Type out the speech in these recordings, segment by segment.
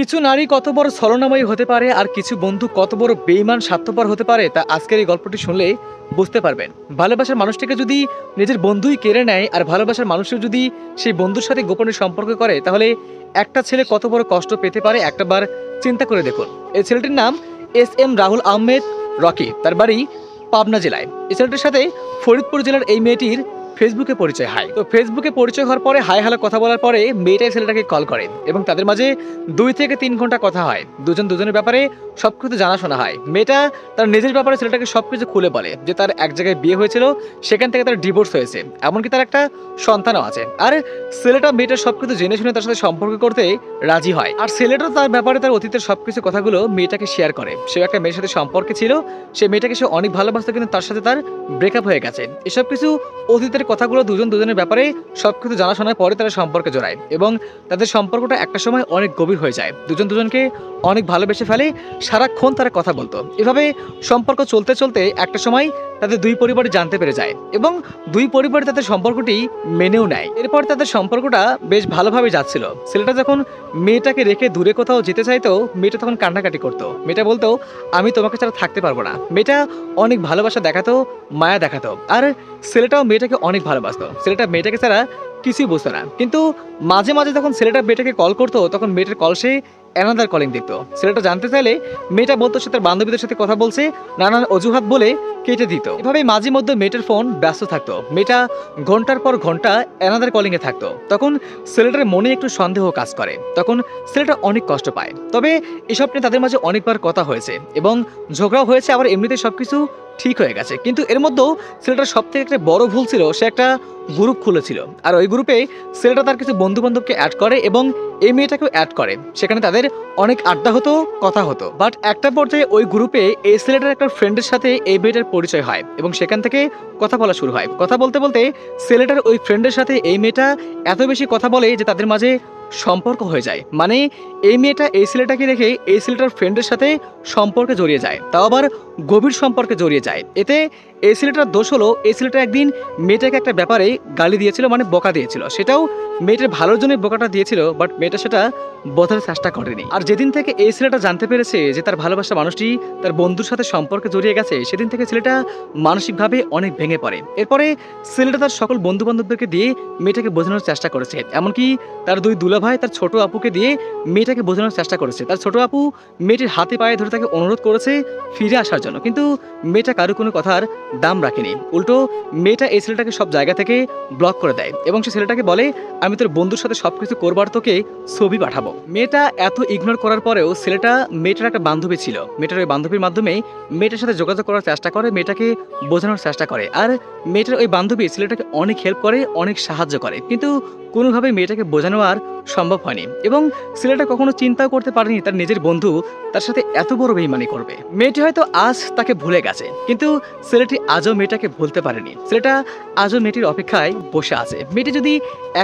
কিছু নারী কত বড় ছলনাময়ী হতে পারে আর কিছু বন্ধু কত বড় বেইমান স্বার্থপর হতে পারে তা আজকের এই গল্পটি শুনলে বুঝতে পারবেন। ভালোবাসার মানুষটিকে যদি নিজের বন্ধুই কেড়ে নেয় আর ভালোবাসার মানুষও যদি সেই বন্ধুর সাথে গোপনে সম্পর্ক করে, তাহলে একটা ছেলে কত বড় কষ্ট পেতে পারে একটাবার চিন্তা করে দেখুন। এই ছেলেটির নাম এস এম রাহুল আহমেদ রকি, তার বাড়ি পাবনা জেলায়। এই ছেলেটির সাথে ফরিদপুর জেলার এই মেয়েটির ফেসবুকে পরিচয় হয় তো ফেসবুকে পরিচয় হওয়ার পরে হাই হ্যালো কথা বলার পরে মেয়েটাই ছেলেটাকে কল করে এবং তাদের মাঝে দুই থেকে তিন ঘণ্টা কথা হয়। দুজন দুজনের ব্যাপারে সব কিছু জানাশোনা হয়। মেয়েটা তার নিজের ব্যাপারে ছেলেটাকে সবকিছু খুলে বলে যে তার এক জায়গায় বিয়ে হয়েছিল, সেখান থেকে তার ডিভোর্স হয়েছে। এমনকি তার একটা সন্তানও আছে। আর ছেলেটা মেয়েটার সব কিছু জেনে শুনে তার সাথে সম্পর্ক করতে রাজি হয়। আর ছেলেটা তার ব্যাপারে, তার অতীতের সবকিছু কথাগুলো মেয়েটাকে শেয়ার করে। সে একটা মেয়ের সাথে সম্পর্কে ছিল। সে মেয়েটাকে সে অনেক ভালোবাসতো, কিন্তু তার সাথে তার ব্রেকআপ হয়ে গেছে। এসব কিছু অতীতের কথাগুলো দুজন দুজনের ব্যাপারে সব কিছু জানাশোনার পরে তারা সম্পর্কে জড়ায় এবং তাদের সম্পর্কটা একটা সময় অনেক গভীর হয়ে যায়। দুজন দুজনকে অনেক ভালোবেসে ফেলে সারাক্ষণ তারা কথা বলতো। এভাবে সম্পর্ক চলতে চলতে একটা সময় তাদের দুই পরিবার জানতে পেরে যায় এবং দুই পরিবার তাদের সম্পর্কটি মেনেও নেয়। এরপর তাদের সম্পর্কটা বেশ ভালোভাবে যাচ্ছিল। ছেলেটা যখন মেয়েটাকে রেখে দূরে কোথাও যেতে চাইতো, মেয়েটা তখন কান্নাকাটি করতো। মেয়েটা বলতো, আমি তোমাকে ছাড়া থাকতে পারব না। মেয়েটা অনেক ভালোবাসা দেখাতো, মায়া দেখাতো। আর ছেলেটাও মেয়েটাকে অনেক ভালোবাসতো। ছেলেটা মেয়েটাকে ছাড়া কিছুই বুঝতো না। কিন্তু মাঝে মাঝে যখন ছেলেটা মেয়েটাকে কল করতো, তখন মেয়েটার কল সে অ্যানাদার কলিং দিত ছেলেটা জানতে চাইলে মেয়েটা বলতো সে তার বান্ধবীদের সাথে কথা বলছে, নানান অজুহাত বলে কেটে দিত। এভাবে মাঝে মধ্যে মেয়েটার ফোন ব্যস্ত থাকতো। মেয়েটা ঘণ্টার পর ঘণ্টা অ্যানাদার কলিং এ থাকতো। তখন ছেলেটার মনে একটু সন্দেহ কাজ করে। তখন ছেলেটা অনেক কষ্ট পায়। তবে এসব নিয়ে তাদের মাঝে অনেকবার কথা হয়েছে এবং ঝগড়াও হয়েছে, আবার এমনিতে সবকিছু ঠিক হয়ে গেছে। কিন্তু এর মধ্যেও ছেলেটার সব থেকে একটা বড় ভুল ছিল, সে একটা গ্রুপ খুলেছিল। আর ওই গ্রুপে ছেলেটা তার কিছু বন্ধু বান্ধবকে অ্যাড করে এবং এই মেয়েটাকেও অ্যাড করে। সেখানে তাদের অনেক আড্ডা হতো, কথা হতো। বাট একটা পর্যায়ে ওই গ্রুপে এই ছেলেটার একটা ফ্রেন্ডের সাথে এই মেয়েটার পরিচয় হয় এবং সেখান থেকে কথা বলা শুরু হয়। কথা বলতে বলতে ছেলেটার ওই ফ্রেন্ডের সাথে এই মেয়েটা এত বেশি কথা বলে যে তাদের মাঝে সম্পর্ক হয়ে যায়। মানে এই মেয়েটা এই ছেলেটাকে রেখে এই ছেলেটার ফ্রেন্ডের সাথে সম্পর্কে জড়িয়ে যায়, তাও আবার গভীর সম্পর্কে জড়িয়ে যায়। এতে এই ছেলেটার দোষ হলো, এই ছেলেটা একদিন মেয়েটাকে একটা ব্যাপারে গালি দিয়েছিল মানে বকা দিয়েছিল। সেটাও মেয়েটার ভালোর জন্যই বোকাটা দিয়েছিল বাট মেয়েটা সেটা বোঝার চেষ্টা করেনি। আর যেদিন থেকে এই ছেলেটা জানতে পেরেছে যে তার ভালোবাসা মানুষটি তার বন্ধুর সাথে সম্পর্কে জড়িয়ে গেছে, সেদিন থেকে ছেলেটা মানসিকভাবে অনেক ভেঙে পড়ে। এরপরে ছেলেটা তার সকল বন্ধু বান্ধবদেরকে দিয়ে মেয়েটাকে বোঝানোর চেষ্টা করেছে। এমনকি তার দুই দুলাভাই, তার ছোট আপুকে দিয়ে মেয়েটাকে বোঝানোর চেষ্টা করেছে। তার ছোট আপু মেয়েটির হাতে পায়ে ধরে তাকে অনুরোধ করেছে ফিরে আসার জন্য। কিন্তু মেয়েটা কারও কোনো কথার দাম রাখেনি। উল্টো, মেয়েটা এই ছেলেটাকে সব জায়গা থেকে ব্লক করে দেয় এবং সে ছেলেটাকে বলে, আমি তোর বন্ধুর সাথে সবকিছু করবার তোকে ছবি পাঠাবো। মেয়েটা এত ইগনোর করার পরেও ছেলেটা মেয়েটার একটা বান্ধবী ছিল। মেয়েটার ওই বান্ধবীর মাধ্যমে মেয়েটার সাথে যোগাযোগ করার চেষ্টা করে, মেয়েটাকে বোঝানোর চেষ্টা করে। আর মেয়েটার ওই বান্ধবী ছেলেটাকে অনেক হেল্প করে, অনেক সাহায্য করে। কিন্তু কোনোভাবে মেয়েটাকে বোঝানো আর সম্ভব হয়নি। এবং ছেলেটা কখনো চিন্তাও করতে পারেনি তার নিজের বন্ধু তার সাথে এত বড় বেইমানি করবে। মেয়েটি হয়তো আজ তাকে ভুলে গেছে, কিন্তু ছেলেটি আজও মেয়েটাকে ভুলতে পারেনি। ছেলেটা আজও মেয়েটির অপেক্ষায় বসে আছে। মেয়েটি যদি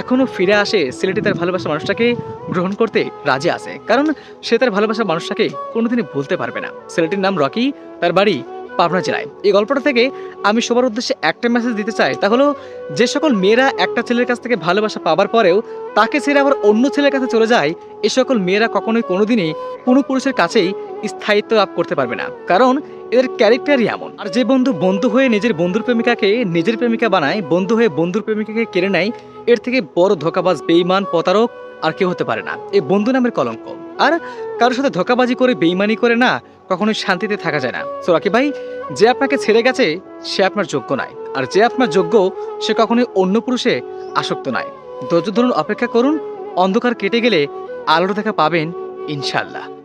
এখনও ফিরে আসে, ছেলেটি তার ভালোবাসা মানুষটাকে গ্রহণ করতে রাজি আছে, কারণ সে তার ভালোবাসা মানুষটাকে কোনোদিনই ভুলতে পারবে না। ছেলেটির নাম রকি, তার বাড়ি পাবনা জেলায়। এই গল্পটা থেকে আমি সবার উদ্দেশ্যে একটা মেসেজ দিতে চাই, তা হলো, যে সকল মেয়েরা একটা ছেলের কাছ থেকে ভালোবাসা পাবার পরেও তাকে ছেড়ে আবার অন্য ছেলের কাছে চলে যায়, এ সকল মেয়েরা কখনোই কোনোদিনই কোনো পুরুষের কাছেই স্থায়িত্ব লাভ করতে পারবে না। কারণ এদের ক্যারেক্টারই এমন। আর যে বন্ধু বন্ধু হয়ে নিজের বন্ধুর প্রেমিকাকে নিজের প্রেমিকা বানায়, বন্ধু হয়ে বন্ধুর প্রেমিকাকে কেড়ে নেয়, এর থেকে বড় ধোকাবাজ বেইমান প্রতারক আর কেউ হতে পারে না। এই বন্ধু নামের কলঙ্ক। আর কারোর সাথে ধোকাবাজি করে, বেইমানি করে না, কখনোই শান্তিতে থাকা যায় না। তো রাকিব ভাই, যে আপনাকে ছেড়ে গেছে, সে আপনার যোগ্য নয়। আর যে আপনার যোগ্য, সে কখনোই অন্য পুরুষে আসক্ত নয়। ধৈর্য ধরুন, অপেক্ষা করুন, অন্ধকার কেটে গেলে আলোর দেখা পাবেন ইনশাল্লাহ